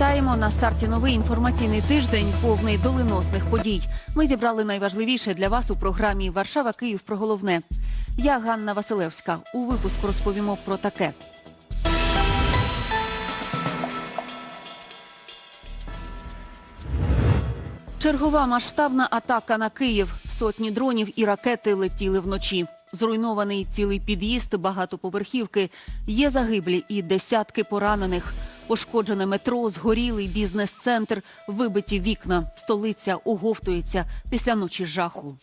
Вітаємо на старті новий інформаційний тиждень, повний доленосних подій. Ми зібрали найважливіше для вас у програмі Варшава Київ про головне. Я Ганна Василевська. У випуску розповімо про таке. Чергова масштабна атака на Київ. Сотні дронів і ракети летіли вночі. Зруйнований цілий під'їзд багатоповерхівки. Є загиблі і десятки поранених. Пошкоджене метро, згорілий бізнес-центр, вибиті вікна. Столиця оговтується після ночі жаху.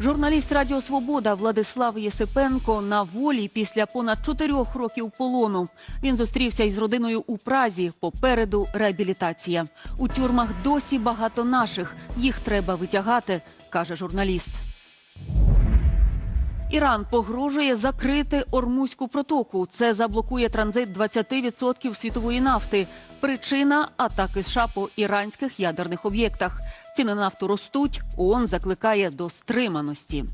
Журналіст Радіо Свобода Владислав Єсипенко на волі після понад чотирьох років полону. Він зустрівся із родиною у Празі. Попереду реабілітація. У тюрмах досі багато наших. Їх треба витягати, каже журналіст. Іран погрожує закрити Ормузьку протоку. Це заблокує транзит 20% світової нафти. Причина атаки США по іранських ядерних об'єктах. Ціни нафту ростуть. ООН закликає до стриманості.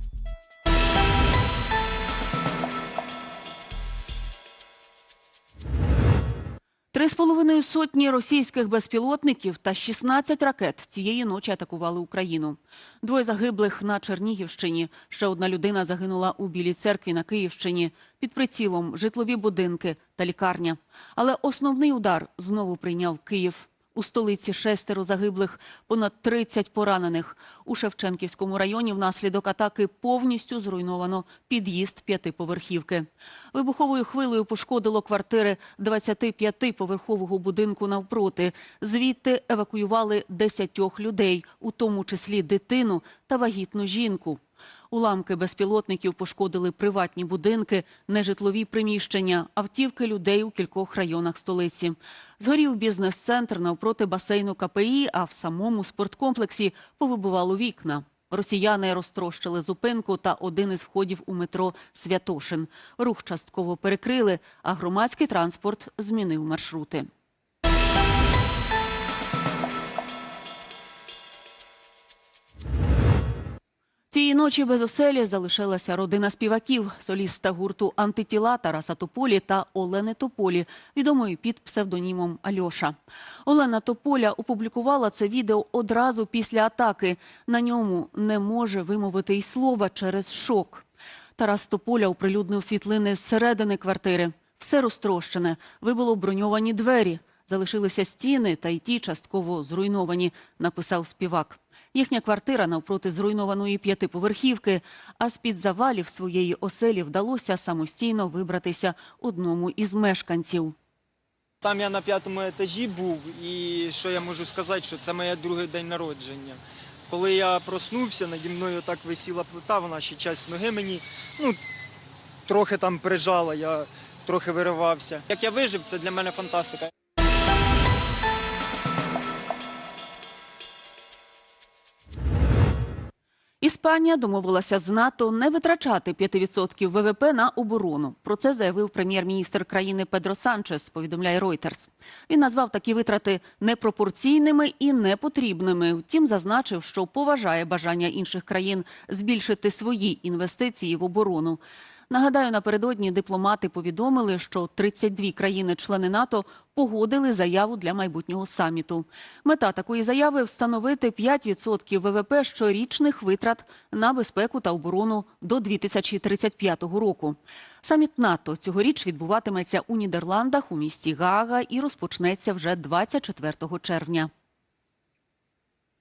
Три з половиною сотні російських безпілотників та 16 ракет цієї ночі атакували Україну. Двоє загиблих на Чернігівщині. Ще одна людина загинула у Білій церкві на Київщині. Під прицілом житлові будинки та лікарня. Але основний удар знову прийняв Київ. У столиці шестеро загиблих, понад 30 поранених. У Шевченківському районі внаслідок атаки повністю зруйновано під'їзд п'ятиповерхівки. Вибуховою хвилею пошкодило квартири 25-поверхового будинку навпроти. Звідти евакуювали 10 людей, у тому числі дитину та вагітну жінку. Уламки безпілотників пошкодили приватні будинки, нежитлові приміщення, автівки людей у кількох районах столиці. Згорів бізнес-центр навпроти басейну КПІ, а в самому спорткомплексі повибивало вікна. Росіяни розтрощили зупинку та один із входів у метро Святошин. Рух частково перекрили, а громадський транспорт змінив маршрути. Ночі без оселі залишилася родина співаків, соліста гурту Антитіла Тараса Тополі та Олени Тополі, відомої під псевдонімом Альоша. Олена Тополя опублікувала це відео одразу після атаки. На ньому не може вимовити й слова через шок. Тарас Тополя оприлюднив світлини зсередини квартири. Все розтрощене, вибило броньовані двері. Залишилися стіни, та й ті частково зруйновані, написав співак. Їхня квартира навпроти зруйнованої п'ятиповерхівки, а з-під завалів своєї оселі вдалося самостійно вибратися одному із мешканців. Там я на п'ятому етажі був, і що я можу сказати, що це моє другий день народження. Коли я проснувся, наді мною так висіла плита, вона ще часть ноги мені ну, трохи там прижала, я трохи виривався. Як я вижив, це для мене фантастика. Іспанія домовилася з НАТО не витрачати 5% ВВП на оборону. Про це заявив прем'єр-міністр країни Педро Санчес. Повідомляє Reuters. Він назвав такі витрати непропорційними і непотрібними. Втім, зазначив, що поважає бажання інших країн збільшити свої інвестиції в оборону. Нагадаю, напередодні дипломати повідомили, що 32 країни-члени НАТО погодили заяву для майбутнього саміту. Мета такої заяви встановити 5% ВВП щорічних витрат на безпеку та оборону до 2035 року. Саміт НАТО цьогоріч відбуватиметься у Нідерландах у місті Гаага і розпочнеться вже 24 червня.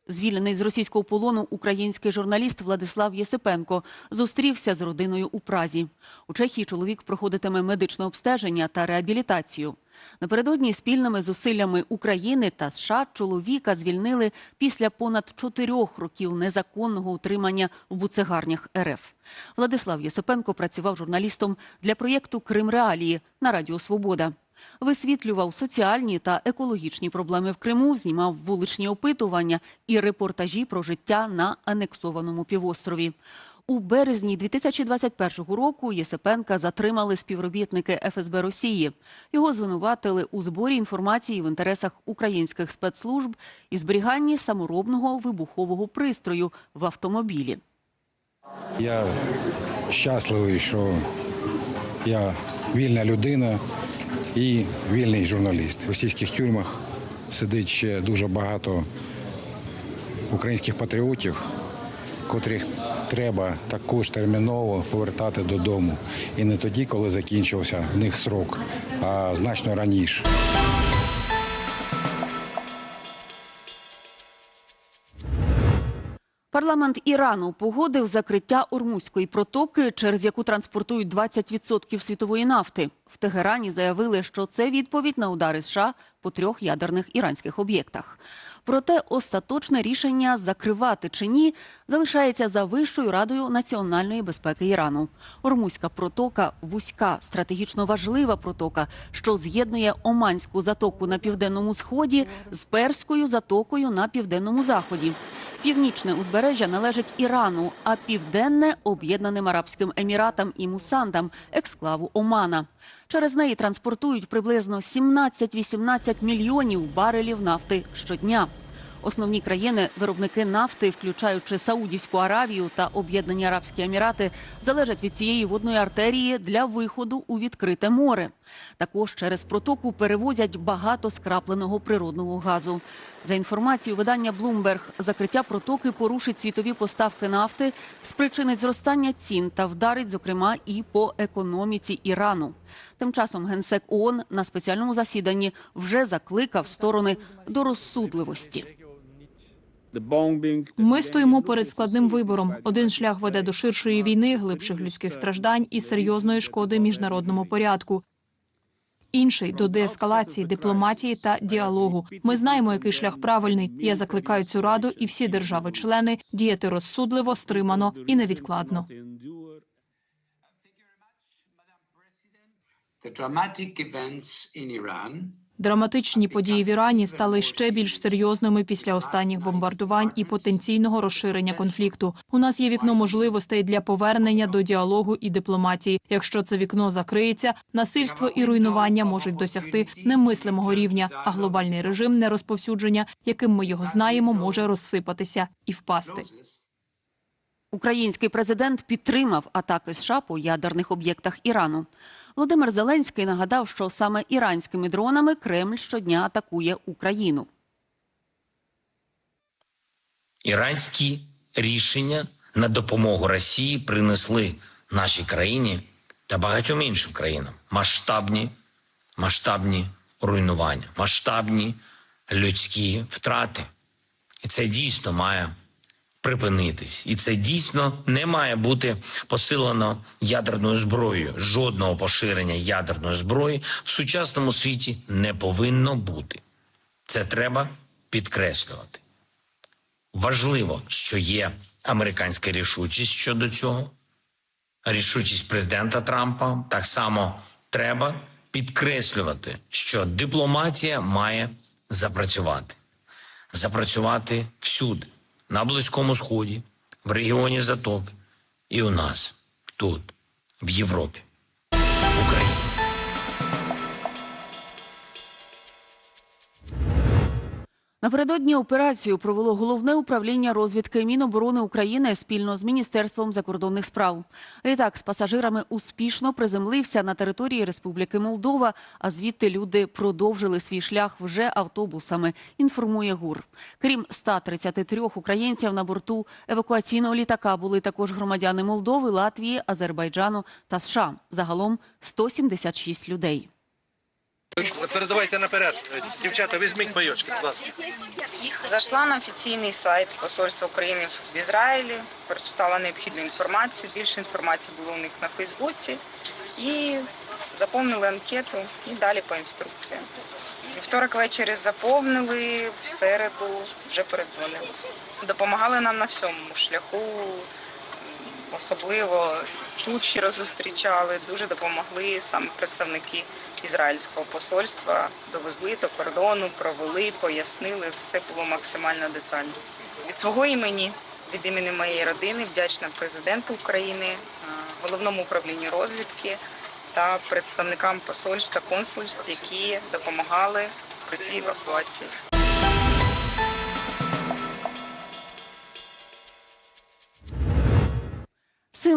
Звільнений з російського полону український журналіст Владислав Єсипенко зустрівся з родиною у Празі. У Чехії чоловік проходитиме медичне обстеження та реабілітацію. Напередодні спільними зусиллями України та США чоловіка звільнили після понад чотирьох років незаконного утримання в буцегарнях РФ. Владислав Єсипенко працював журналістом для проєкту Крим Реалії на Радіо Свобода. Висвітлював соціальні та екологічні проблеми в Криму, знімав вуличні опитування і репортажі про життя на анексованому півострові. У березні 2021 року Єсипенка затримали співробітники ФСБ Росії. Його звинуватили у зборі інформації в інтересах українських спецслужб і зберіганні саморобного вибухового пристрою в автомобілі. Я щасливий, що я вільна людина, і вільний журналіст. В російських тюрмах сидить ще дуже багато українських патріотів, котрих треба також терміново повертати додому. І не тоді, коли закінчився в них срок, а значно раніше. Парламент Ірану погодив закриття Ормузької протоки, через яку транспортують 20% світової нафти. В Тегерані заявили, що це відповідь на удари США по трьох ядерних іранських об'єктах. Проте остаточне рішення закривати чи ні залишається за Вищою радою національної безпеки Ірану. Ормузька протока вузька, стратегічно важлива протока, що з'єднує Оманську затоку на південному сході з Перською затокою на південному заході. Північне узбережжя належить Ірану, а південне об'єднаним Арабським Еміратам і Мусандам, ексклаву Омана. Через неї транспортують приблизно 17-18 мільйонів барелів нафти щодня. Основні країни-виробники нафти, включаючи Саудівську Аравію та Об'єднані Арабські Емірати, залежать від цієї водної артерії для виходу у відкрите море. Також через протоку перевозять багато скрапленого природного газу. За інформацією видання Bloomberg, закриття протоки порушить світові поставки нафти, спричинить зростання цін та вдарить, зокрема, і по економіці Ірану. Тим часом генсек ООН на спеціальному засіданні вже закликав сторони до розсудливості. Ми стоїмо перед складним вибором. Один шлях веде до ширшої війни, глибших людських страждань і серйозної шкоди міжнародному порядку. Інший до деескалації, дипломатії та діалогу. Ми знаємо, який шлях правильний. Я закликаю цю раду і всі держави-члени діяти розсудливо, стримано і невідкладно. The dramatic events in Iran Драматичні події в Ірані стали ще більш серйозними після останніх бомбардувань і потенційного розширення конфлікту. У нас є вікно можливостей для повернення до діалогу і дипломатії. Якщо це вікно закриється, насильство і руйнування можуть досягти немислимого рівня, а глобальний режим нерозповсюдження, яким ми його знаємо, може розсипатися і впасти. Український президент підтримав атаки США по ядерних об'єктах Ірану. Володимир Зеленський нагадав, що саме іранськими дронами Кремль щодня атакує Україну. Іранські рішення на допомогу Росії принесли нашій країні та багатьом іншим країнам масштабні, масштабні руйнування, масштабні людські втрати. І це дійсно має припинитись. І це дійсно не має бути посилено ядерною зброєю. Жодного поширення ядерної зброї в сучасному світі не повинно бути. Це треба підкреслювати. Важливо, що є американська рішучість щодо цього. Рішучість президента Трампа так само треба підкреслювати, що дипломатія має запрацювати. Запрацювати всюди, на Близькому Сході, в регіоні Затоки і у нас, тут, в Європі, в Україні. Напередодні операцію провело головне управління розвідки Міноборони України спільно з Міністерством закордонних справ. Літак з пасажирами успішно приземлився на території Республіки Молдова, а звідти люди продовжили свій шлях вже автобусами. Інформує ГУР. Крім 133 українців на борту евакуаційного літака були також громадяни Молдови, Латвії, Азербайджану та США. Загалом 176 людей. Передавайте наперед. Дівчата, візьміть майочки, будь ласка. Зайшла на офіційний сайт Посольства України в Ізраїлі, прочитала необхідну інформацію. Більше інформації було у них на Фейсбуці і заповнили анкету і далі по інструкціям. Вівторок ввечері заповнили, в середу вже передзвонили. Допомагали нам на всьому шляху, особливо тут щиро зустрічали, дуже допомогли саме представники ізраїльського посольства. Довезли до кордону, провели, пояснили. Все було максимально детально. Від свого імені, від імені моєї родини, вдячна президенту України, е, головному управлінню розвідки та представникам посольств та консульств, які допомагали при цій евакуації.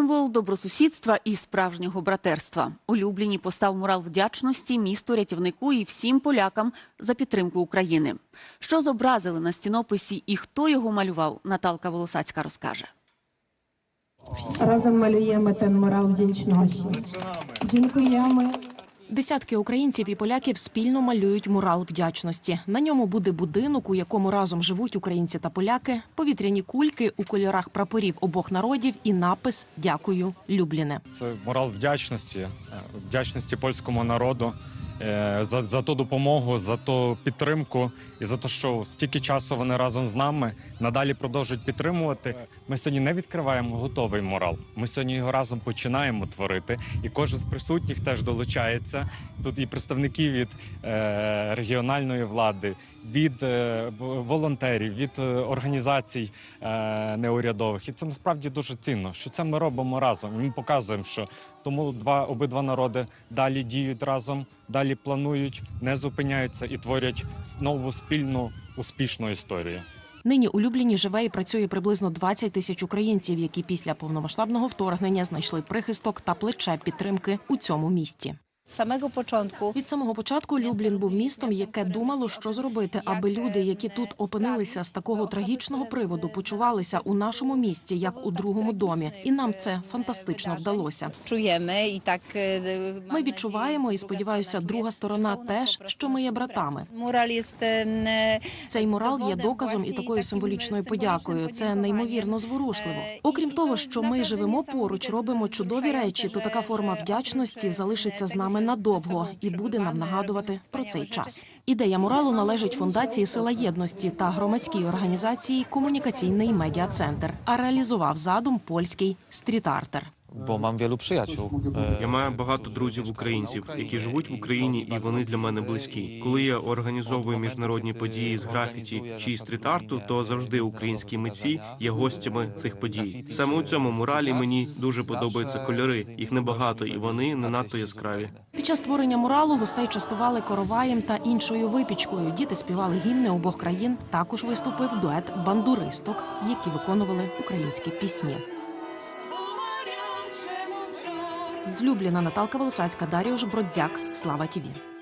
Символ добросусідства і справжнього братерства. Улюблені постав мурал вдячності місту рятівнику і всім полякам за підтримку України. Що зобразили на стінописі і хто його малював, Наталка Волосацька розкаже. Разом малюємо ten мурал вдячності. Дякуємо. Десятки українців і поляків спільно малюють мурал вдячності. На ньому буде будинок, у якому разом живуть українці та поляки, повітряні кульки у кольорах прапорів обох народів і напис Дякую, Любліне. Це мурал вдячності, е, вдячності польському народу за, за ту допомогу, за ту підтримку і за те, що стільки часу вони разом з нами надалі продовжують підтримувати. Ми сьогодні не відкриваємо готовий морал. Ми сьогодні його разом починаємо творити, і кожен з присутніх теж долучається. Тут і представники від е, регіональної влади, від е, волонтерів, від е, організацій е, неурядових. І це насправді дуже цінно, що це ми робимо разом. Ми показуємо, що тому два обидва народи далі діють разом, далі планують, не зупиняються і творять нову спільну успішну історію. Нині у Любліні живе і працює приблизно 20 тисяч українців, які після повномасштабного вторгнення знайшли прихисток та плече підтримки у цьому місті. Самого початку Від самого початку Люблін був містом, яке думало, що зробити, аби люди, які тут опинилися з такого трагічного приводу, почувалися у нашому місті як у другому домі, і нам це фантастично вдалося. чуємо і так е, Ми відчуваємо і сподіваюся, друга сторона теж, що ми є братами. Мурал е, Цей морал є доказом і такою символічною подякою. Це неймовірно зворушливо. Окрім того, що ми живемо поруч, робимо чудові речі, то така форма вдячності залишиться з нами надовго і буде нам нагадувати про цей час. Ідея муралу належить фундації Сила єдності та громадській організації Комунікаційний медіа-центр, а реалізував задум польський стріт-артер. Bo mam wielu przyjaciół. e, Я маю багато друзів українців, які живуть в Україні, і вони для мене близькі. Коли я організовую міжнародні події з графіті чи стріт-арту, то завжди українські митці є гостями цих подій. Саме у цьому муралі мені дуже подобаються кольори. Їх небагато, і вони не надто яскраві. Під час створення муралу гостей частували короваєм та іншою випічкою. Діти співали гімни обох країн. Також виступив дует бандуристок, які виконували українські пісні. З Наталка Волосацька, Даріуш Бродзяк, Слава Тіві.